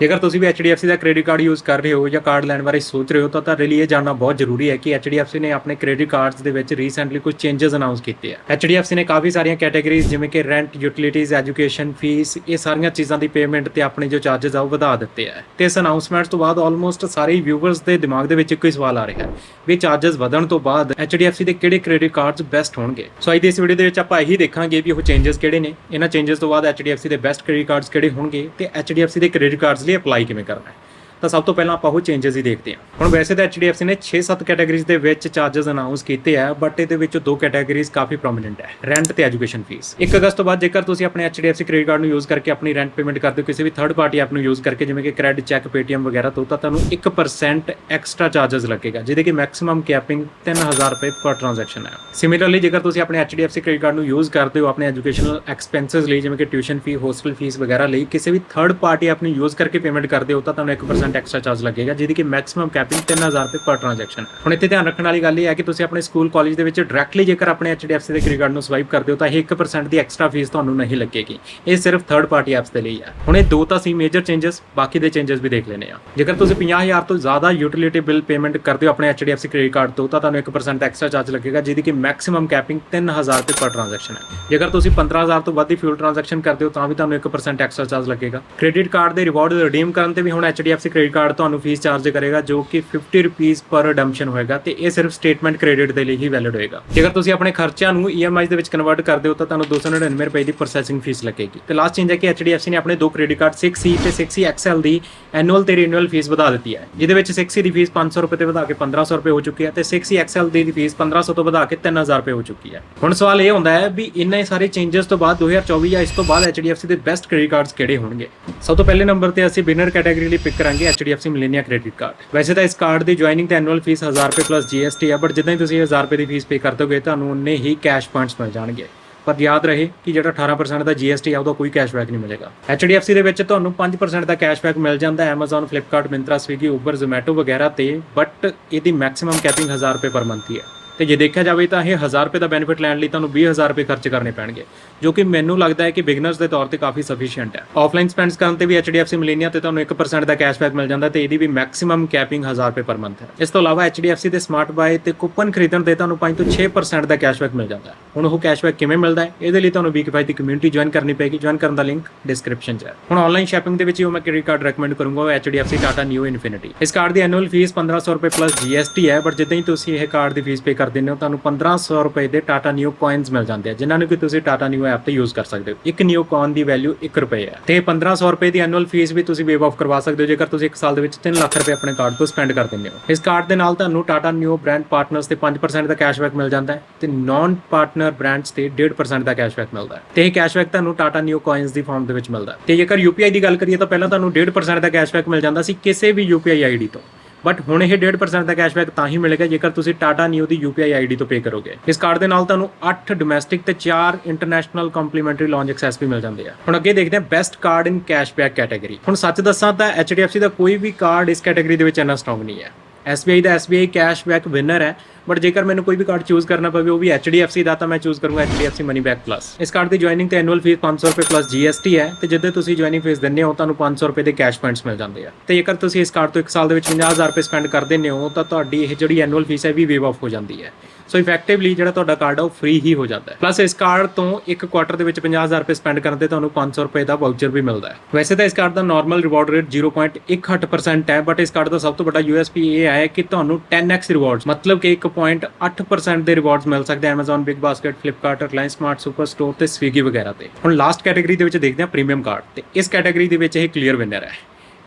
ਜੇਕਰ ਤੁਸੀਂ ਵੀ HDFC ਦਾ ਕ੍ਰੈਡਿਟ ਕਾਰਡ ਯੂਜ਼ ਕਰ ਰਹੇ ਹੋ ਜਾਂ ਕਾਰਡ ਲੈਣ ਬਾਰੇ ਸੋਚ ਰਹੇ ਹੋ, ਤਾਂ ਤੁਹਾਡੇ ਲਈ ਇਹ ਜਾਣਨਾ ਬਹੁਤ ਜ਼ਰੂਰੀ ਹੈ ਕਿ HDFC ਨੇ ਆਪਣੇ ਕ੍ਰੈਡਿਟ ਕਾਰਡਸ ਦੇ ਵਿੱਚ ਰੀਸੈਂਟਲੀ ਕੁਝ ਚੇਂਜਸ ਅਨਾਉਂਸ ਕੀਤੇ ਆ। HDFC ਨੇ ਕਾਫੀ ਸਾਰੀਆਂ ਕੈਟਾਗਰੀਜ਼ ਜਿਵੇਂ ਕਿ ਰੈਂਟ ਯੂਟਿਲਿਟੀਜ਼ ਐਜੂਕੇਸ਼ਨ ਫੀਸ ਇਹ ਸਾਰੀਆਂ ਚੀਜ਼ਾਂ ਦੀ ਪੇਮੈਂਟ ਤੇ ਆਪਣੇ ਜੋ ਚਾਰजेस ਆ ਉਹ ਵਧਾ ਦਿੱਤੇ ਆ। ਤੇ ਇਸ ਅਨਾਉਂਸਮੈਂਟ ਤੋਂ ਬਾਅਦ ਆਲਮੋਸਟ ਸਾਰੇ ਵਿਊਅਰਸ ਦੇ ਦਿਮਾਗ ਦੇ ਵਿੱਚ ਇੱਕੋ ਹੀ ਸਵਾਲ ਆ ਰਿਹਾ ਵੀ ਚਾਰजेस ਵਧਣ ਤੋਂ ਬਾਅਦ HDFC ਦੇ ਕਿਹੜੇ ਕ੍ਰੈਡਿਟ ਕਾਰਡਸ ਬੈਸਟ ਹੋਣਗੇ? ਸੋ ਅੱਜ ਦੀ ਇਸ ਵੀਡੀਓ ਦੇ ਵਿੱਚ ਆਪਾਂ ਇਹੀ ਦੇਖਾਂਗੇ ਵੀ ਉਹ ਚੇਂਜਸ ਕਿਹੜੇ ਨੇ। ਇਹਨਾਂ ਚੇਂਜਸ ਤੋਂ ਬਾਅਦ HDFC ਦੇ ਬੈਸਟ ਕ੍ਰੈਡਿਟ ਕਾਰਡਸ ਕਿਹੜੇ ਹੋਣਗੇ ਤੇ HDFC ਦੇ ਕ੍ਰੈਡਿਟ ਕਾਰਡਸ ਲਈ ਅਪਲਾਈ ਕਿਵੇਂ ਕਰਨਾ ਹੈ ਤਾਂ ਸਭ ਤੋਂ ਪਹਿਲਾਂ ਆਪਾਂ ਉਹ ਚੇਂजेस ਹੀ ਦੇਖਦੇ ਹਾਂ। ਹੁਣ ਵੈਸੇ ਤਾਂ HDFC ਨੇ 6-7 ਕੈਟਾਗਰੀਜ਼ ਦੇ ਵਿੱਚ ਚਾਰजेस ਅਨਾਉਂਸ ਕੀਤੇ ਆ ਬਟ ਇਹਦੇ ਵਿੱਚ ਦੋ ਕੈਟਾਗਰੀਜ਼ ਕਾਫੀ ਪ੍ਰੋਮਿਨੈਂਟ ਹੈ ਰੈਂਟ ਤੇ ਐਜੂਕੇਸ਼ਨ ਫੀਸ 1 ਅਗਸਤ ਤੋਂ ਬਾਅਦ ਜੇਕਰ ਤੁਸੀਂ ਆਪਣੇ HDFC ਕ੍ਰੈਡਿਟ ਕਾਰਡ ਨੂੰ ਯੂਜ਼ ਕਰਕੇ ਆਪਣੀ ਰੈਂਟ ਪੇਮੈਂਟ ਕਰਦੇ ਹੋ, ਕਿਸੇ ਵੀ ਥਰਡ ਪਾਰਟੀ ਐਪ ਨੂੰ ਯੂਜ਼ ਕਰਕੇ, ਜਿਵੇਂ ਕਿ ਕ੍ਰੈਡਿਟ ਚੈੱਕ ਪੇਟੀਐਮ ਵਗੈਰਾ ਤੋਂ, ਤਾਂ ਤੁਹਾਨੂੰ 1% ਐਕਸਟਰਾ ਚਾਰजेस ਲੱਗੇਗਾ, ਜਿਹਦੇ ਕਿ ਮੈਕਸਿਮਮ ਕੈਪਿੰਗ 3000 ਰੁਪਏ ਪਰ ਟ੍ਰਾਂਜੈਕਸ਼ਨ ਹੈ। ਸਿਮਿਲਰਲੀ ਜੇਕਰ ਤੁਸੀਂ ਆਪਣੇ HDFC ਕ੍ਰੈਡਿਟ ਕਾਰਡ ਨੂੰ ਯੂਜ਼ ਕਰਦੇ ਹੋ, ਆਪਣੇ ਐਜੂਕੇਸ਼ਨਲ ਐਕਸਪੈਂਸਸ ਲਈ, ਜਿਵੇਂ ਕਿ ਟਿਊਸ਼ਨ ਫੀ ਹੋਸਟਲ ਫੀਸ ਵਗੈਰਾ ਲਈ, ਕਿਸੇ ਵੀ ਥਰਡ ਪਾਰਟੀ ਐਪ ਨੂੰ ਯੂਜ਼ ਕਰਕੇ ਪੇਮੈਂਟ ਕਰਦੇ ਹੋ, ਤਾਂ ਤੁਹਾਨੂੰ 1% ਐਕਸਟਰਾ ਚਾਰਜ ਲੱਗੇਗਾ, ਜਿਹਦੀ ਕਿ ਮੈਕਸਿਮਮ ਕੈਪਿੰਗ 3000 ਰੁਪਏ ਪਰ ਟ੍ਰਾਂਜੈਕਸ਼ਨ ਹੁਣ ਇੱਥੇ ਧਿਆਨ ਰੱਖਣ ਵਾਲੀ ਗੱਲ ਇਹ ਹੈ ਕਿ ਤੁਸੀਂ ਆਪਣੇ ਸਕੂਲ ਕਾਲਜ ਦੇ ਵਿੱਚ ਡਾਇਰੈਕਟਲੀ ਜੇਕਰ ਆਪਣੇ HDFC ਦੇ ਕ੍ਰੈਡਿਟ ਕਾਰਡ ਨੂੰ ਸਵਾਈਪ ਕਰਦੇ ਹੋ, ਤਾਂ ਇਹ 1% ਦੀ ਐਕਸਟਰਾ ਫੀਸ ਤੁਹਾਨੂੰ ਨਹੀਂ ਲੱਗੇਗੀ। ਇਹ ਸਿਰਫ ਥਰਡ ਪਾਰਟੀ ਐਪਸ ਦੇ ਲਈ ਹੈ। ਹੁਣ ਇਹ ਦੋ ਤਾਂ ਸੀ ਮੇਜਰ ਚੇਂਜਸ ਬਾਕੀ ਦੇ ਚੇਂਜਸ ਵੀ ਦੇਖ ਲੈਨੇ ਆ ਜੇਕਰ ਤੁਸੀਂ 50000 ਤੋਂ ਜ਼ਿਆਦਾ ਯੂਟਿਲਿਟੀ ਬਿੱਲ ਪੇਮੈਂਟ ਕਰਦੇ ਹੋ ਆਪਣੇ HDFC ਕ੍ਰੈਡਿਟ ਕਾਰਡ ਤੋਂ, ਤਾਂ ਤੁਹਾਨੂੰ 1% ਐਕਸਟਰਾ ਚਾਰਜ ਲੱਗੇਗਾ, ਜਿਹਦੀ ਕਿ ਮੈਕਸਿਮਮ ਕੈਪਿੰਗ 3000 ਰੁਪਏ ਪਰ ਟ੍ਰਾਂਜੈਕਸ਼ਨ ਹੈ। ਜੇਕਰ ਤੁਸੀਂ 15000 ਤੋਂ ਵੱਧ ਦੀ ਫਿਊਲ ਟ੍ਰਾਂਜੈਕਸ਼ਨ ਕਰਦੇ ਹੋ, ਤਾਂ ਵੀ ਤੁਹਾਨੂੰ 1% ਐਕਸਟਰਾ ਚਾਰਜ ਲੱਗੇਗਾ। ਕ੍ਰੈਡਿਟ ਕਾਰਡ ਦੇ ਰਿਵਾਰਡ ਰਿਡੀਮ ਕਰਨ ਤੇ ਵੀ ਹੁਣ HDFC ਕ੍ਰੈਡਿਟ ਕਾਰਡ ਤੁਹਾਨੂੰ ਫੀਸ ਚਾਰਜ ਕਰੇਗਾ ਜੋ ਕਿ 50 ਰੁਪੀਸ ਪਰ ਰਿਡੈਂਪਸ਼ਨ ਹੋਏਗਾ ਤੇ ਇਹ ਸਿਰਫ ਸਟੇਟਮੈਂਟ ਕ੍ਰੈਡਿਟ ਦੇ ਲਈ ਹੀ ਵੈਲਿਡ ਹੋਏਗਾ। ਜੇਕਰ ਤੁਸੀਂ ਆਪਣੇ ਖਰਚਿਆਂ ਨੂੰ EMI ਦੇ ਵਿੱਚ ਕਨਵਰਟ ਕਰਦੇ ਹੋ ਤਾਂ ਤੁਹਾਨੂੰ 299 ਰੁਪਏ ਦੀ ਪ੍ਰੋਸੈਸਿੰਗ ਫੀਸ ਲੱਗੇਗੀ। ਤੇ ਲਾਸਟ ਚੇਂਜ ਹੈ ਕਿ HDFC ਨੇ ਆਪਣੇ ਦੋ ਕ੍ਰੈਡਿਟ ਕਾਰਡ 6C ਤੇ 6C XL ਦੀ ਐਨੂਅਲ ਤੇ ਰੀਨਿਊਅਲ ਫੀਸ ਵਧਾ ਦਿੱਤੀ ਹੈ। ਜਿਹਦੇ ਵਿੱਚ 6C ਦੀ ਫੀਸ 500 ਰੁਪਏ ਤੇ ਵਧਾ ਕੇ 1500 ਰੁਪਏ ਹੋ ਚੁੱਕੀ ਹੈ ਤੇ 6C XL ਦੀ ਫੀਸ 1500 ਤੋਂ ਵਧਾ ਕੇ 3000 ਰੁਪਏ ਹੋ ਚੁੱਕੀ ਹੈ। ਹੁਣ ਸਵਾਲ ਇਹ ਹੁੰਦਾ ਹੈ ਵੀ ਇੰਨੇ ਸਾਰੇ ਚੇਂਜਸ ਤੋਂ ਬਾਅਦ 2024 ਜਾਂ ਇਸ ਤੋਂ ਬਾਅਦ HDFC ਦੇ ਬੈਸਟ ਕ੍ਰੈਡਿਟ ਕਾਰਡਸ ਕਿਹੜੇ ਹੋਣਗੇ? ਸਭ ਤੋਂ ਪਹਿਲੇ ਨੰਬਰ ਤੇ ਅਸੀਂ ਬਿਨਰ ਕੈਟਾਗਰੀ ਲਈ ਪਿਕ ਕਰਾਂਗੇ। HDFC ਮਿਲੇਨੀਆ ਕ੍ਰੈਡਿਟ ਕਾਰਡ ਵੈਸੇ ਤਾਂ ਇਸ ਕਾਰਡ ਦੀ ਜੁਆਇਨਿੰਗ ਤੇ ਐਨੂਅਲ ਫੀਸ 1000 ਰੁਪਏ ਪਲੱਸ GST ਹੈ ਬਟ ਜਿੱਦਾਂ ਹੀ ਤੁਸੀਂ 1000 ਰੁਪਏ ਦੀ ਫੀਸ ਪੇ ਕਰ ਦੋਗੇ, ਤੁਹਾਨੂੰ ਉਨੇ ਹੀ ਕੈਸ਼ ਪੁਆਇੰਟਸ ਮਿਲ ਜਾਣਗੇ। ਪਰ ਯਾਦ ਰਹੇ ਕਿ ਜਿਹੜਾ 18% ਦਾ GST ਆ ਉਹਦਾ ਕੋਈ ਕੈਸ਼ਬੈਕ ਨਹੀਂ ਮਿਲੇਗਾ। HDFC ਦੇ ਵਿੱਚ ਤੁਹਾਨੂੰ 5% ਦਾ ਕੈਸ਼ਬੈਕ ਮਿਲ ਜਾਂਦਾ ਹੈ Amazon, Flipkart, Myntra, Swiggy, Uber, Zomato ਵਗੈਰਾ ਤੇ ਬਟ ਇਹਦੀ ਮੈਕਸਿਮਮ ਕੈਪਿੰਗ 1000 ਰੁਪਏ ਪਰ ਮੰਥ ਹੈ। ਤੇ ਜੇ ਦੇਖਿਆ ਜਾਵੇ ਤਾਂ ਇਹ 1000 ਰੁਪਏ ਦਾ ਬੈਨੀਫਿਟ ਲੈਣ ਲਈ ਤੁਹਾਨੂੰ 20000 ਰੁਪਏ ਖਰਚ ਕਰਨੇ ਪੈਣਗੇ, ਜੋ ਕਿ ਮੈਨੂੰ ਲੱਗਦਾ ਹੈ ਕਿ ਬਿਗਨਰਸ ਦੇ ਤੌਰ ਤੇ ਕਾਫੀ ਸਫੀਸ਼ੀਐਂਟ ਹੈ। ਆਫਲਾਈਨ ਸਪੈਂਡਸ ਕਰਨ ਤੇ ਵੀ HDFC ਮਿਲੇਨੀਆ ਤੇ ਤੁਹਾਨੂੰ 1% ਦਾ ਕੈਸ਼ਬੈਕ ਮਿਲ ਜਾਂਦਾ ਤੇ ਇਹਦੀ ਵੀ ਮੈਕਸਿਮਮ ਕੈਪਿੰਗ 1000 ਰੁਪਏ ਪਰ ਮੰਥ ਹੈ। ਇਸ ਤੋਂ ਇਲਾਵਾ HDFC ਦੇ ਸਮਾਰਟ ਬਾਏ ਤੇ ਕੂਪਨ ਖਰੀਦਣ ਤੇ ਤੁਹਾਨੂੰ 5 ਤੋਂ 6% ਦਾ ਕੈਸ਼ਬੈਕ ਮਿਲ ਜਾਂਦਾ ਹੈ। ਹੁਣ ਉਹ ਕੈਸ਼ਬੈਕ ਕਿਵੇਂ ਮਿਲਦਾ ਹੈ, ਇਹਦੇ ਲਈ ਤੁਹਾਨੂੰ ਵੀਕਫਾਈ ਦੀ ਕਮਿਊਨਿਟੀ ਜੁਆਇਨ ਕਰਨੀ ਪਏਗੀ। ਜੁਆਇਨ ਕਰਨ ਦਾ ਲਿੰਕ ਡਿਸਕ੍ਰਿਪਸ਼ਨ 'ਚ ਹੈ। ਹੁਣ ਆਨਲਾਈਨ ਸ਼ਾਪਿੰਗ ਦੇ ਵਿੱਚ ਜੋ ਮੈਂ ਕ੍ਰੈਡਿਟ ਕਾਰਡ ਰეკਮੈਂਡ ਕਰੂੰਗਾ, ਉਹ HDFC Tata Neo Infinity ਇਸ ਕਾਰਡ ਦੀ ਐਨੂਅਲ ਫੀਸ 1500 ਰੁਪਏ ਪਲੱਸ GST ਹੈ ਬਟ ਜਿੱਦਾਂ ਹੀ ਤੁਸੀਂ ਇਹ ਕਾਰਡ ਦੀ ਫੀਸ ਪੇ ਕਰ ਦਿੰਦੇ ਹੋ, ਤੁਹਾਨੂੰ 1500 ਰੁਪਏ ਦੇ Tata Neo coins ਮਿਲ ਜਾਂਦੇ ਆ, ਜਿਨ੍ਹਾਂ ਨੂੰ ਕਿ ਤੁਸੀਂ Tata Neo ਐਪ ਤੇ ਯੂਜ਼ ਕਰ ਸਕਦੇ ਹੋ। ਇੱਕ Neo coin ਦੀ ਵੈਲਿਊ 1 ਰੁਪਏ ਹੈ ਤੇ 1500 ਰੁਪਏ ਦੀ ਐਨੂਅਲ ਫੀਸ ਵੀ ਤੁਸੀਂ ਵੇਵ ਆਫ ਕਰਵਾ ਸਕਦੇ ਹੋ, ਜੇਕਰ ਤੁਸੀਂ ਇੱਕ ਸਾਲ ਦੇ ਵਿੱਚ 3 ਲੱਖ ਰੁਪਏ ਆਪਣੇ ਕਾਰਡ ਤੋਂ ਸਪੈਂਡ ਕਰ ਦਿੰਦੇ ਹੋ। ਇਸ ਕਾਰਡ ਦੇ ਨਾਲ ਤੁਹਾਨੂੰ Tata Neo ਬ੍ਰਾਂਡ ਪਾਰਟਨਰਸ ਤੇ 5% ਦਾ ਕੈਸ਼ਬੈਕ ਮਿਲ ਜਾਂਦਾ ਹੈ ਤੇ ਨਾਨ ਪਾਰਟਨਰ ਬ੍ਰਾਂਡਸ ਤੇ 1.5% ਦਾ ਕੈਸ਼ਬੈਕ ਮਿਲਦਾ ਹੈ। ਤੇ ਇਹ ਕੈਸ਼ਬੈਕ ਤੁਹਾਨੂੰ ਟਾਟਾ ਨਿਊ coins ਦੀ ਫਾਰਮ ਦੇ ਵਿੱਚ ਮਿਲਦਾ ਤੇ ਜੇਕਰ UPI ਦੀ ਗੱਲ ਕਰੀਏ ਤਾਂ ਪਹਿਲਾਂ ਤੁਹਾਨੂੰ 1.5% ਦਾ ਕੈਸ਼ਬੈਕ ਮਿਲ ਜਾਂਦਾ ਸੀ ਕਿਸੇ ਵੀ UPI ID ਤੋਂ। ਬਟ ਹੁਣ ਇਹ 1.5% ਦਾ ਕੈਸ਼ਬੈਕ ਤਾਂ ਹੀ ਮਿਲੇਗਾ ਜੇਕਰ ਤੁਸੀਂ ਟਾਟਾ ਨਿਊ ਦੀ UPI ID ਤੋਂ ਪੇ ਕਰੋਗੇ। ਇਸ ਕਾਰਡ ਦੇ ਨਾਲ ਤੁਹਾਨੂੰ 8 ਡੋਮੈਸਟਿਕ ਤੇ 4 ਇੰਟਰਨੈਸ਼ਨਲ ਕੰਪਲੀਮੈਂਟਰੀ ਲੌਂਜ ਐਕਸੈਸ ਵੀ ਮਿਲ ਜਾਂਦੇ ਆ। ਹੁਣ ਅੱਗੇ ਦੇਖਦੇ ਹਾਂ best card in cashback category ਹੁਣ ਸੱਚ ਦੱਸਾਂ ਤਾਂ HDFC ਦਾ ਕੋਈ ਵੀ ਕਾਰਡ ਇਸ ਕੈਟਾਗਰੀ ਦੇ ਵਿੱਚ ਇੰਨਾ ਸਟਰੋਂਗ ਨਹੀਂ ਹੈ। SBI ਦਾ SBI ਕੈਸ਼ਬੈਕ ਵਿਨਰ ਹੈ। ਬਟ ਜੇਕਰ ਮੈਨੂੰ ਕੋਈ ਵੀ ਕਾਰਡ ਚੂਜ਼ ਕਰਨਾ ਪਵੇ, ਉਹ ਵੀ HDFC ਦਾ, ਤਾਂ ਮੈਂ ਚੂਜ਼ ਕਰੂੰਗਾ HDFC ਮਨੀ ਬੈਕ ਪਲੱਸ ਇਸ ਕਾਰਡ ਦੀ ਜੁਆਇਨਿੰਗ ਤੇ ਐਨੂਅਲ ਫੀਸ 500 ਰੁਪਏ ਪਲੱਸ GST ਹੈ, ਤੇ ਜਦੋਂ ਤੁਸੀਂ ਜੁਆਇਨਿੰਗ ਫੀਸ ਦਿੰਦੇ ਹੋ, ਤੁਹਾਨੂੰ 500 ਰੁਪਏ ਦੇ ਕੈਸ਼ ਪੁਆਇੰਟਸ ਮਿਲ ਜਾਂਦੇ ਆ। ਤੇ ਜੇਕਰ ਤੁਸੀਂ ਇਸ ਕਾਰਡ ਤੋਂ ਇੱਕ ਸਾਲ ਦੇ ਵਿੱਚ 50000 ਰੁਪਏ ਸਪੈਂਡ ਕਰ ਦਿੰਦੇ ਹੋ, ਤਾਂ ਤੁਹਾਡੀ ਇਹ ਜਿਹੜੀ ਐਨੂਅਲ ਫੀਸ ਹੈ ਵੀ ਵੇਵ ਆਫ ਹੋ ਜਾਂਦੀ ਹੈ। ਸੋ ਇਫੈਕਟਿਵਲੀ ਜਿਹੜਾ ਤੁਹਾਡਾ ਕਾਰਡ ਆ, ਉਹ ਫ੍ਰੀ ਹੀ ਹੋ ਜਾਂਦਾ ਹੈ। ਪਲੱਸ ਇਸ ਕਾਰਡ ਤੋਂ ਇੱਕ ਕੁਆਟਰ ਦੇ ਵਿੱਚ 50000 ਰੁਪਏ ਸਪੈਂਡ ਕਰਨ ਤੇ ਤੁਹਾਨੂੰ 500 ਰੁਪਏ ਦਾ ਵਾਊਚਰ ਵੀ ਮਿਲਦਾ ਹੈ। ਵੈਸੇ ਤਾਂ ਇਸ ਕਾਰਡ ਦਾ ਨਾਰਮਲ ਰਿਵਾਰਡ ਰੇਟ 0.18% ਹੈ ਬਟ ਇਸ ਕਾਰਡ ਦਾ ਸਭ ਤੋਂ ਵੱਡਾ USP ਇਹ ਹੈ ਕਿ ਤੁਹਾਨੂੰ 10x ਰਿਵਾਰਡਸ ਮਤਲਬ ਕਿ ਇੱਕ 1.8% ਦੇ ਰਿਵਾਰਡਸ ਮਿਲ ਸਕਦੇ ਆ Amazon, Big Basket, Flipkart, Reliance Smart, Super Store ਤੇ Swiggy ਵਗੈਰਾ ਤੇ। ਹੁਣ ਲਾਸਟ ਕੈਟਾਗਰੀ ਦੇ ਵਿੱਚ ਦੇਖਦੇ ਹਾਂ ਪ੍ਰੀਮੀਅਮ ਕਾਰਡ ਤੇ। ਇਸ ਕੈਟਾਗਰੀ ਦੇ ਵਿੱਚ ਇਹ ਕਲੀਅਰ ਵਿਨਰ ਹੈ।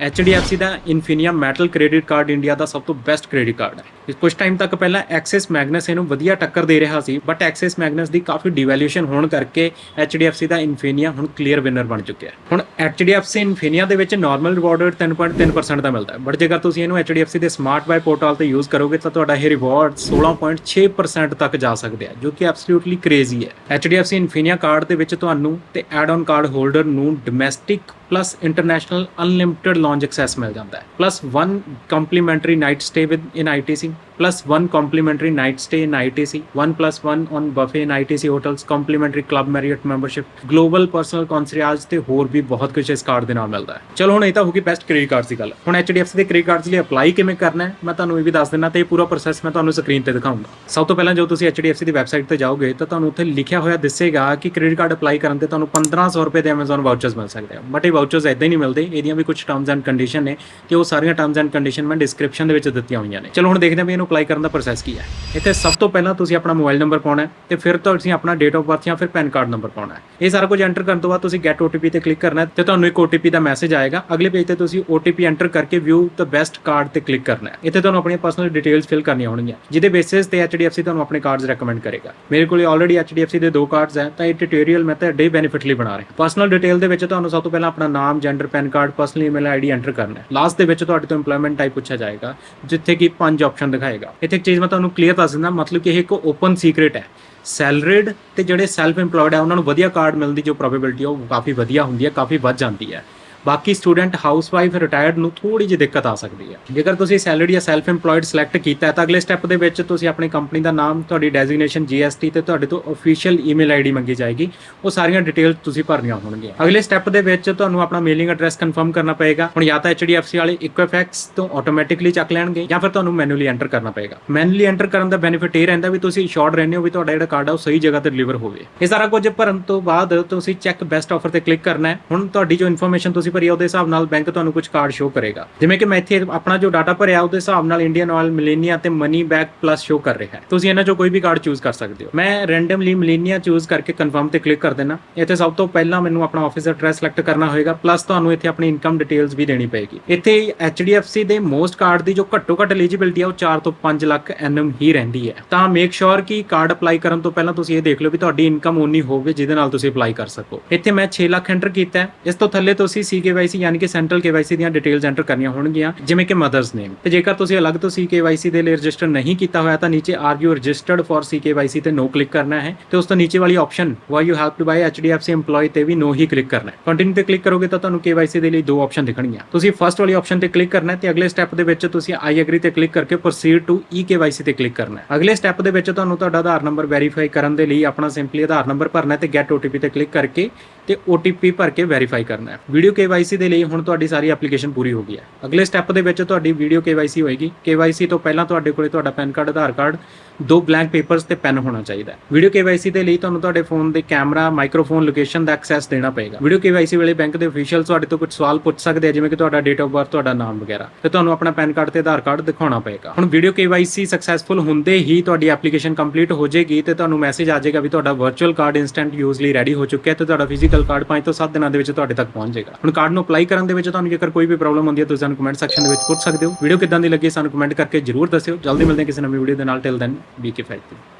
HDFC ਦਾ Infinia Metal Credit Card India ਦਾ ਸਭ ਤੋਂ ਬੈਸਟ ਕ੍ਰੈਡਿਟ ਕਾਰਡ ਹੈ। ਇਸ ਕੁਝ ਟਾਈਮ ਤੱਕ ਪਹਿਲਾਂ Axis Magnus ਇਹਨੂੰ ਵਧੀਆ ਟੱਕਰ ਦੇ ਰਿਹਾ ਸੀ ਬਟ Axis Magnus ਦੀ ਕਾਫੀ ਡਿਵੈਲੂਏਸ਼ਨ ਹੋਣ ਕਰਕੇ HDFC ਦਾ Infinia ਹੁਣ ਕਲੀਅਰ ਵਿਨਰ ਬਣ ਚੁੱਕਿਆ ਹੈ। ਹੁਣ HDFC Infinia ਦੇ ਵਿੱਚ ਨਾਰਮਲ ਰਿਵਾਰਡ ਰੇਟ 3.3% ਦਾ ਮਿਲਦਾ ਹੈ। ਬਟ ਜੇਕਰ ਤੁਸੀਂ ਇਹਨੂੰ HDFC ਦੇ ਸਮਾਰਟ ਬਾਈ ਪੋਰਟਲ ਤੇ ਯੂਜ਼ ਕਰੋਗੇ, ਤਾਂ ਤੁਹਾਡਾ ਇਹ ਰਿਵਾਰਡ 16.6% ਤੱਕ ਜਾ ਸਕਦੇ ਆ, ਜੋ ਕਿ ਐਬਸੋਲੂਟਲੀ ਕ੍ਰੇਜ਼ੀ ਹੈ। HDFC Infinia ਕਾਰਡ ਦੇ ਵਿੱਚ ਤੁਹਾਨੂੰ ਤੇ ਐਡ ਔਨ ਕਾਰਡ ਹੋਲਡਰ ਨੂੰ domestic plus international unlimited lounge access ਮਿਲ ਜਾਂਦਾ ਹੈ। Plus 1 complimentary night stay with in ITC plus 1 complimentary night stay in ITC 1 plus 1 on buffet in ITC hotels complimentary club Marriott membership, global personal concierge ਤੇ ਹੋਰ ਵੀ ਬਹੁਤ ਕੁਝ ਇਸ card ਦੇ ਨਾਲ ਮਿਲਦਾ ਹੈ। ਚਲੋ ਹੁਣ ਇਹ ਤਾਂ ਹੋ ਗਈ ਬੈਸਟ ਕ੍ਰੈਡਿਟ ਕਾਰਡਸ ਦੀ ਗੱਲ। ਹੁਣ HDFC ਦੇ ਕ੍ਰੈਡਿਟ ਕਾਰਡਸ ਲਈ ਅਪਲਾਈ ਕਿਵੇਂ ਕਰਨਾ ਹੈ, ਮੈਂ ਤੁਹਾਨੂੰ ਇਹ ਵੀ ਦੱਸ ਦਿੰਦਾ ਤੇ ਇਹ ਪੂਰਾ ਪ੍ਰੋਸੈਸ ਮੈਂ ਤੁਹਾਨੂੰ ਸਕਰੀਨ ਤੇ ਦਿਖਾਉਂਗਾ। ਸਭ ਤੋਂ ਪਹਿਲਾਂ ਜਦੋਂ ਤੁਸੀਂ HDFC ਦੀ ਵੈਬਸਾਈਟ ਤੇ ਜਾਓਗੇ, ਤਾਂ ਤੁਹਾਨੂੰ ਉੱਥੇ ਲਿਖਿਆ ਹੋਇਆ ਦਿਸੇਗਾ ਕਿ ਕ੍ਰੈਡਿਟ ਕਾਰਡ ਅਪਲਾਈ ਕਰਨ ਤੇ ਤੁਹਾਨੂੰ 1500 ਰੁਪਏ ਦੇ Amazon ਵਾਊਚਰਸ ਮਿਲ ਸਕਦੇ ਆ। ਬਟ ਇਹ ਵਾਊਚਰਸ ਇਦਾਂ ਹੀ ਨਹੀਂ ਮਿਲਦੇ, ਇਹਦੀਆਂ ਵੀ ਕੁਝ ਟਰਮਸ ਐਂਡ ਕੰਡੀਸ਼ਨ ਨੇ ਤੇ ਉਹ ਸਾਰੀਆਂ ਟਰਮਸ ਐਂਡ ਕੰਡੀਸ਼ਨ ਮੈਂ ਡਿਸਕ੍ਰਿਪਸ਼ਨ ਦੇ ਵਿੱਚ ਦਿੱਤੀਆਂ ਹੋਈਆਂ ਨੇ। ਚਲੋ ਹੁਣ ਦੇਖਦੇ ਹਾਂ ਵੀ ਇਹਨੂੰ ਅਪਲਾਈ ਕਰਨ ਦਾ ਪ੍ਰੋਸੈਸ ਕੀ ਹੈ। ਇੱਥੇ ਸਭ ਤੋਂ ਪਹਿਲਾਂ ਤੁਸੀਂ ਆਪਣਾ ਮੋਬਾਈਲ ਨੰਬਰ ਪਾਉਣਾ ਹੈ ਤੇ ਫਿਰ ਤੁਸੀਂ ਆਪਣਾ ਡੇਟ ਆਫ ਬਰਥ ਜਾਂ ਫਿਰ ਪੈਨ ਕਾਰਡ ਨੰਬਰ ਪਾਉਣਾ ਹੈ। ਇਹ ਸਾਰਾ ਕੁਝ ਐਂਟਰ ਕਰਨ ਤੋਂ ਬਾਅਦ ਤੁਸੀਂ ਗੈਟ OTP ਤੇ ਕਲਿੱਕ ਕਰਨਾ ਹੈ ਤੇ ਤੁਹਾਨੂੰ ਇੱਕ OTP ਦਾ ਮੈਸੇਜ ਆਏਗਾ। ਅਗਲੇ ਪੇਜ ਤੇ ਤੁਸੀਂ OTP ਐਂਟਰ ਕਰਕੇ ਵਿਊ ਦ ਬੈਸਟ ਕਾਰਡ ਤੇ ਕਲਿੱਕ ਕਰਨਾ ਹੈ। ਇੱਥੇ ਤੁਹਾਨੂੰ ਆਪਣੀਆਂ ਪਰਸਨਲ ਡਿਟੇਲਸ ਫਿਲ ਕਰਨੀਆਂ ਹੋਣਗੀਆਂ, ਜਿਹਦੇ ਬੇਸਿਸ ਤੇ HDFC ਤੁਹਾਨੂੰ ਆਪਣੇ ਕਾਰਡਸ ਰეკਮੈਂਡ ਕਰੇਗਾ। ਮੇਰੇ ਕੋਲ ਆਲਰੇਡੀ HDFC ਦੇ ਦੋ ਕਾਰਡਸ ਹੈ, ਤਾਂ ਇਹ ਟਿਊਟੋਰੀਅਲ ਮੈਂ ਤੁਹਾਡੇ ਬੈਨੀਫਿਟ ਲਈ ਬਣਾ ਰਿਹਾ। ਪਰਸਨਲ ਡਿਟੇਲ ਦੇ ਵਿੱਚ ਤੁਹਾਨੂੰ ਸਭ ਤੋਂ ਪਹਿਲਾਂ ਆਪਣਾ ਨਾਮ gender pan card personal email ID enter ਕਰਨਾ ਹੈ। ਲਾਸਟ ਦੇ ਵਿੱਚ ਤੁਹਾਡੇ ਤੋਂ EMPLOYMENT ਟਾਈਪ ਪੁੱਛਿਆ ਜਾਏਗਾ, ਜਿੱਥੇ ਕਿ ਪੰਜ ਆਪਸ਼ਨ ਦਿਖਾਏਗਾ। ਇੱਥੇ ਇੱਕ ਚੀਜ਼ ਮੈਂ ਤੁਹਾਨੂੰ ਕਲੀਅਰ ਦੱਸ ਦਿੰਦਾ, ਮਤਲਬ ਕਿ ਇਹ ਇੱਕ ਓਪਨ ਸੀਕ੍ਰੀਟ ਹੈ। ਸੈਲਰੀਡ ਤੇ ਜਿਹੜੇ ਸੈਲਫ EMPLOYED ਹੈ, ਉਹਨਾਂ ਨੂੰ ਵਧੀਆ ਕਾਰਡ ਮਿਲਣ ਦੀ ਜੋ ਪ੍ਰੋਬੇਬਿਲਟੀ ਉਹ ਕਾਫੀ ਵਧੀਆ ਹੁੰਦੀ ਹੈ, ਕਾਫੀ ਵੱਧ ਜਾਂਦੀ ਹੈ। ਬਾਕੀ ਸਟੂਡੈਂਟ ਹਾਊਸਵਾਈਫ ਰਿਟਾਇਰਡ ਨੂੰ ਥੋੜੀ ਜਿਹੀ ਦਿੱਕਤ ਆ ਸਕਦੀ ਹੈ। ਜੇਕਰ ਤੁਸੀਂ ਸੈਲਰੀ ਜਾਂ ਸੈਲਫ EMPLOYED ਸਿਲੈਕਟ ਕੀਤਾ ਹੈ, ਤਾਂ ਅਗਲੇ ਸਟੈਪ ਦੇ ਵਿੱਚ ਤੁਸੀਂ ਆਪਣੀ ਕੰਪਨੀ ਦਾ ਨਾਮ, ਤੁਹਾਡੀ ਡੈਜ਼ਿਗਨੇਸ਼ਨ GST ਤੇ ਤੁਹਾਡੇ ਤੋਂ ਅਫੀਸ਼ੀਅਲ ਈਮੇਲ ਆਈਡੀ ਮੰਗੀ ਜਾਏਗੀ। ਉਹ ਸਾਰੀਆਂ ਡਿਟੇਲ ਤੁਸੀਂ ਭਰਨੀਆਂ ਹੋਣਗੀਆਂ। ਅਗਲੇ ਸਟੈਪ ਦੇ ਵਿੱਚ ਤੁਹਾਨੂੰ ਆਪਣਾ ਮੇਲਿੰਗ ਐਡਰੈਸ ਕਨਫਰਮ ਕਰਨਾ ਪਏਗਾ। ਹੁਣ ਜਾਂ ਤਾਂ HDFC ਵਾਲੇ Equifax ਤੋਂ ਆਟੋਮੈਟਿਕਲੀ ਚੱਕ ਲੈਣਗੇ ਜਾਂ ਫਿਰ ਤੁਹਾਨੂੰ ਮੈਨੂਅਲੀ ਐਂਟਰ ਕਰਨਾ ਪਏਗਾ। ਮੈਨੂਅਲੀ ਐਂਟਰ ਕਰਨ ਦਾ ਬੈਨੀਫਿਟ ਇਹ ਰਹਿੰਦਾ ਵੀ ਤੁਸੀਂ ਸ਼ੋਰਟ ਰਹਿੰਦੇ ਹੋ ਵੀ ਤੁਹਾਡਾ ਜਿਹੜਾ ਕਾਰਡ ਆ ਉਹ ਸਹੀ ਜਗ੍ਹਾ ਤੇ ਡਿਲੀਵਰ ਹੋਵੇ। ਇਹ ਸਾਰਾ ਕੁਝ ਭਰਨ ਤੋਂ ਬਾਅਦ ਤੁਸੀਂ ਚੈੱਕ ਬੈਸਟ ਆਫਰ ਤੇ ਕਲਿੱਕ ਕਰਨਾ ਹੈ। ਹੁਣ ਤੁਹਾਡੀ ਜੋ ਇਨਫੋਰਮੇਸ਼ਨ ਤੁਸੀਂ ਭਰੀ ਆ, ਉਹਦੇ ਹਿਸਾਬ ਨਾਲ ਬੈਂਕ ਤੁਹਾਨੂੰ ਕੁਝ ਕਾਰਡ ਸ਼ੋ ਕਰੇਗਾ। ਜਿਵੇਂ ਕਿ ਮੈਂ ਇੱਥੇ ਆਪਣਾ ਜੋ ਡਾਟਾ ਭਰਿਆ, ਉਹਦੇ ਹਿਸਾਬ ਨਾਲ ਇੰਡੀਅਨ ਆਇਲ ਮਿਲੇਨੀਆ ਤੇ ਮਨੀ ਬੈਕ ਪਲੱਸ ਸ਼ੋ ਕਰ ਰਿਹਾ ਹੈ। ਤੁਸੀਂ ਇਹਨਾਂ ਚੋਂ ਕੋਈ ਵੀ ਕਾਰਡ ਚੂਜ਼ ਕਰ ਸਕਦੇ ਹੋ। ਮੈਂ ਰੈਂਡਮਲੀ ਮਿਲੇਨੀਆ ਚੂਜ਼ ਕਰਕੇ ਕਨਫਰਮ ਤੇ ਕਲਿੱਕ ਕਰ ਦੇਣਾ। ਇੱਥੇ ਸਭ ਤੋਂ ਪਹਿਲਾਂ ਮੈਨੂੰ ਆਪਣਾ ਆਫਿਸ ਐਡਰੈਸ ਸਿਲੈਕਟ ਕਰਨਾ ਹੋਏਗਾ ਪਲੱਸ ਤੁਹਾਨੂੰ ਇੱਥੇ ਆਪਣੀ ਇਨਕਮ ਡਿਟੇਲਸ ਵੀ ਦੇਣੀ ਪਏਗੀ। ਇੱਥੇ HDFC ਦੇ ਮੋਸਟ ਕਾਰਡ ਦੀ ਜੋ ਘੱਟੋ ਘੱਟ ਐਲੀਜੀਬਿਲਟੀ ਆ, ਉਹ 4 ਤੋਂ 5 ਲੱਖ ਐਨਮ ਹੀ ਰਹਿੰਦੀ ਹੈ। ਤਾਂ ਮੇਕ ਸ਼ੋਰ ਕਿ ਕਾਰਡ ਅਪਲਾਈ ਕਰਨ ਤੋਂ ਪਹਿਲਾਂ ਤੁਸੀਂ ਇਹ ਦੇਖ ਲਓ ਵੀ ਤੁਹਾਡੀ ਇਨਕਮ ਓਨੀ ਹੋਵੇ, ਜਿਹਦੇ ਨਾਲ ਤੁਸੀਂ ਅਪਲਾਈ ਕਰ ਸਕੋ। ਇੱਥੇ ਮੈਂ 6 ਲੱਖ ਐਂਟਰ ਕੀਤਾ ਇਸ ਤੋਂ ਥੱਲੇ ਤੁਸੀਂ CKYC ਯਾਨੀ ਕਿ ਸੈਂਟਰਲ KYC ਦੀਆਂ ਡਿਟੇਲਸ ਐਂਟਰ ਕਰਨੀਆਂ ਹੋਣਗੀਆਂ, ਜਿਵੇਂ ਕਿ ਮਦਰਸ ਨੇਮ ਤੇ ਜੇਕਰ ਤੁਸੀਂ ਅਲੱਗ ਤੋਂ CKYC ਦੇ ਲਈ ਰਜਿਸਟਰ ਨਹੀਂ ਕੀਤਾ ਹੋਇਆ, ਤਾਂ ਨੀਚੇ are you registered for CKYC ਤੇ ਨੋ ਕਲਿੱਕ ਕਰਨਾ ਹੈ। ਤੇ ਉਸ ਤੋਂ ਨੀਚੇ ਵਾਲੀ option why you helped by HDFC EMPLOYE ਤੇ ਵੀ ਨੋ ਹੀ ਕਲਿੱਕ ਕਰਨਾ ਹੈ। ਕੰਟੀਨਿਊ ਤੇ ਕਲਿੱਕ ਕਰੋਗੇ ਤਾਂ ਤੁਹਾਨੂੰ KYC ਦੇ ਲਈ ਦੋ ਆਪਸ਼ਨ ਦਿਖਣਗੀਆਂ। ਤੁਸੀਂ ਫਰਸਟ ਵਾਲੀ ਆਪਸ਼ਨ ਤੇ ਕਲਿੱਕ ਕਰਨਾ ਹੈ ਤੇ ਅਗਲੇ ਸਟੈਪ ਦੇ ਵਿੱਚ ਤੁਸੀਂ ਆਈ ਐਗਰੀ ਤੇ ਕਲਿੱਕ ਕਰਕੇ ਪ੍ਰੋਸੀਡ ਟੂ eKYC ਤੇ ਕਲਿੱਕ ਕਰਨਾ ਹੈ। ਅਗਲੇ ਸਟੈਪ ਦੇ ਵਿੱਚ ਤੁਹਾਨੂੰ ਤੁਹਾਡਾ ਆਧਾਰ ਨੰਬਰ ਵੈਰੀਫਾਈ ਕਰਨ ਦੇ ਲਈ ਆਪਣਾ ਸਿੰਪਲੀ ਆਧਾਰ ਨੰਬਰ ਭਰਨਾ ਹੈ ਤੇ ਗੈਟ OTP ਤੇ ਕਲਿੱਕ ਕਰਕੇ ਤੇ OTP ਭਰ ਕੇ ਵੈਰੀਫਾਈ ਕਰਨਾ ਹੈ। ਵੀਡੀਓ KYC ਦੇ ਲਈ ਹੁਣ ਤੁਹਾਡੀ ਸਾਰੀ ਐਪਲੀਕੇਸ਼ਨ ਪੂਰੀ ਹੋ ਗਈ ਹੈ। ਅਗਲੇ ਸਟੈਪ ਦੇ ਵਿੱਚ ਤੁਹਾਡੀ ਵੀਡੀਓ KYC ਹੋਏਗੀ। KYC ਤੋਂ ਪਹਿਲਾਂ ਤੁਹਾਡੇ ਕੋਲੇ ਤੁਹਾਡਾ ਪੈਨ ਕਾਰਡ ਆਧਾਰ ਕਾਰਡ ਦੋ ਬਲੈਂਕ ਪੇਪਰਸ ਤੇ ਪੈਨ ਹੋਣਾ ਚਾਹੀਦਾ ਹੈ। ਵੀਡੀਓ KYC ਦੇ ਲਈ ਤੁਹਾਨੂੰ ਤੁਹਾਡੇ ਫੋਨ ਦੇ ਕੈਮਰਾ ਮਾਈਕਰੋਫੋਨ ਲੋਕੇਸ਼ਨ ਦਾ ਐਕਸੈਸ ਦੇਣਾ ਪਏਗਾ। ਵੀਡੀਓ KYC ਵੇਲੇ ਬੈਂਕ ਦੇ ਅਫੀਸ਼ੀਅਲ ਤੁਹਾਡੇ ਤੋਂ ਕੁਝ ਸਵਾਲ ਪੁੱਛ ਸਕਦੇ ਆ, ਜਿਵੇਂ ਕਿ ਤੁਹਾਡਾ ਡੇਟ ਆਫ ਬਰਥ ਤੁਹਾਡਾ ਨਾਮ ਵਗੈਰਾ। ਤੇ ਤੁਹਾਨੂੰ ਆਪਣਾ ਪੈਨ ਕਾਰਡ ਤੇ ਆਧਾਰ ਕਾਰਡ ਦਿਖਾਉਣਾ ਪਏਗਾ। ਹੁਣ ਵੀਡੀਓ KYC ਸਕਸੈਸਫੁਲ ਹੁੰਦੇ ਹੀ ਤੁਹਾਡੀ ਐਪਲੀਕੇਸ਼ਨ ਕੰਪਲੀਟ ਹੋ ਜਾਏਗੀ ਤੇ ਤੁਹਾਨੂੰ ਮੈਸੇਜ ਆ ਜਾਏਗਾ ਵੀ ਤੁਹਾਡਾ ਵਰਚੁਅਲ ਕਾਰਡ ਇਨਸਟੈਂਟ ਯੂਜ਼ ਲਈ ਰੈਡੀ ਹੋ ਚੁੱਕਿਆ ਹੈ ਤੇ ਤੁਹਾਡਾ ਫਿਜ਼ੀਕਲ ਕਾਰਡ 5 ਤੋਂ 7 ਦਿਨਾਂ ਦੇ ਵਿੱਚ ਤੁਹਾਡੇ ਤੱਕ ਪਹੁੰਚ ਜਾਏਗਾ। ਹੁਣ ਕਾਰਡ ਨੂੰ ਅਪਲਾਈ ਕਰਨ ਦੇ ਵਿੱਚ ਤੁਹਾਨੂੰ ਜੇਕਰ ਕੋਈ ਵੀ ਪ੍ਰੋਬਲਮ ਹੁੰਦੀ ਹੈ, ਤੁਸੀਂ ਸਾਨੂੰ ਕਮੈਂਟ ਸੈਕਸ਼ਨ ਦੇ ਵਿੱਚ ਪੁੱਛ ਸਕਦੇ ਹੋ। ਵੀਡੀਓ ਕਿਦਾਂ ਦੀ ਲੱਗੀ ਸਾਨੂੰ ਕਮੈਂਟ ਕਰਕੇ ਜਰੂਰ ਦੱਸਿਓ। ਜਲਦੀ ਮਿਲਦੇ ਹਾਂ ਕਿਸੇ ਨਵੀਂ ਵੀਡੀਓ ਦੇ ਨਾਲ। ਟਿਲ ਦੈਨ বিকে ফাইভ থ্রি